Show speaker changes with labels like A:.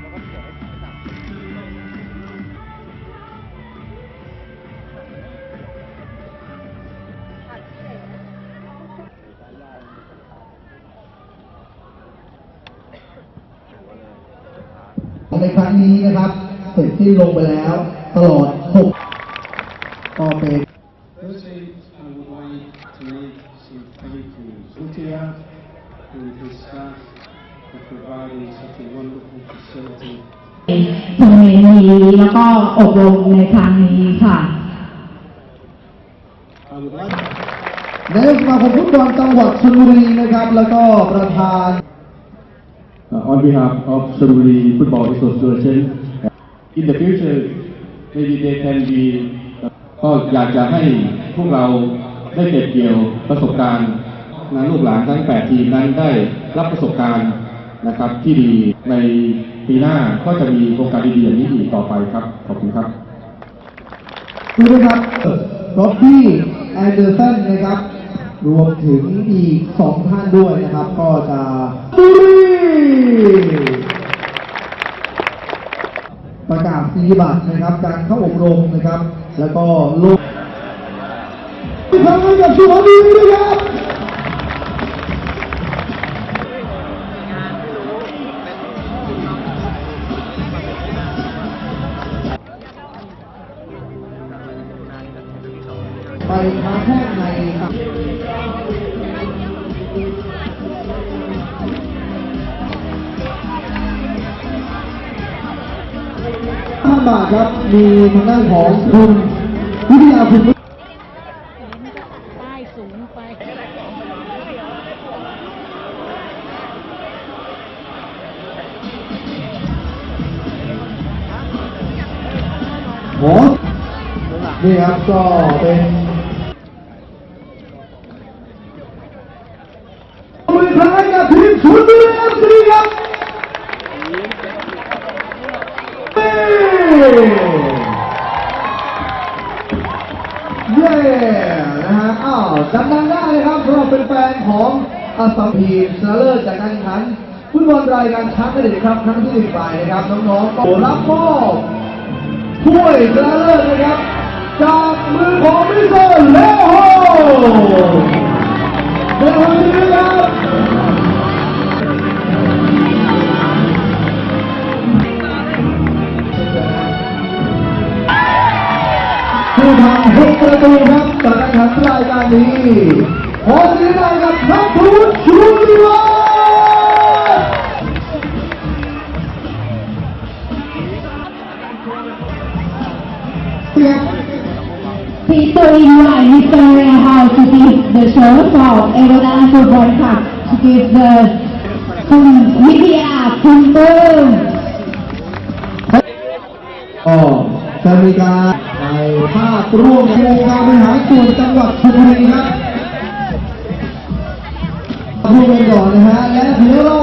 A: แล้วก็เขียวให้ต่ำในครั้งนี้นะครับเสร็จที่ลงไปแล้ว ตลอด 6 ต่อเป็น
B: Firstly, I would like to make some thank yous. Lutia, and his staff, for providing such a wonderful facility
C: ทัวร์นาเมนต์นี้แล้วก็อบรมในครั้งนี้ค่ะ
B: I would like
A: นายกสมาคมฟุตบอลจังหวัดชลบุรีนะครับ แล้วก็ประธาน
D: uh, on behalf of Sururi Football Association. In the future, maybe they can be ก็อยากจะให้พวกเราได้เก็บเกี่ยวประสบการณ์นะลูกหลานทั้ง 8 ทีมนั้นได้รับประสบการณ์ นะครับ ที่ดีในปีหน้าก็จะมีโครงการดีๆอย่างนี้อีกต่อไปครับ ขอบคุณครับ
A: คุณผู้ชมครับรอบบี้แอนเดอร์สันนะครับ รวมถึงอีกสองท่านด้วยนะครับ ก็จะบุรีประกาศนียบัตรนะครับการเข้าอบรมนะครับ แล้วก็ลงทำให้กับสุพรรณบุรีนะครับ ไปค้าแพทย์ในต่างห้าบาทครับ มีทางด้านของคุณวิทยาคุณ
E: ป้ายสูงไป
A: หมอนี่ครับก็เป็นมือท้ายกับทีมชุนบุรีเอฟซีครับเย้นะฮะอ้าวดังได้เลยครับสำหรับเป็นแฟนของอัสสัมพีมชนะเลิศจากการแข่งขันฟุตบอลรายการช้างกระเด็นครับครั้งที่หนึ่งไปนะครับน้องๆก็รับมอบถ้วยชนะเลิศนะครับจากมือของมิสเตอร์เลโฮ ผู้ทำหกประตูครับจากการแข่งขันรายการนี้ขอเสียงดังกับนักพูดชูดีวัฒน์ครับ
C: Please to invite Mr. House to give the show for Everton Football Club to give the คุณวิทยาคุณปื้ม
A: ก็จะมีการ ภาพร่วมโครงการบริหารส่วนจังหวัดชลบุรีครับพูดกันก่อนนะฮะและเดี๋ยวเรา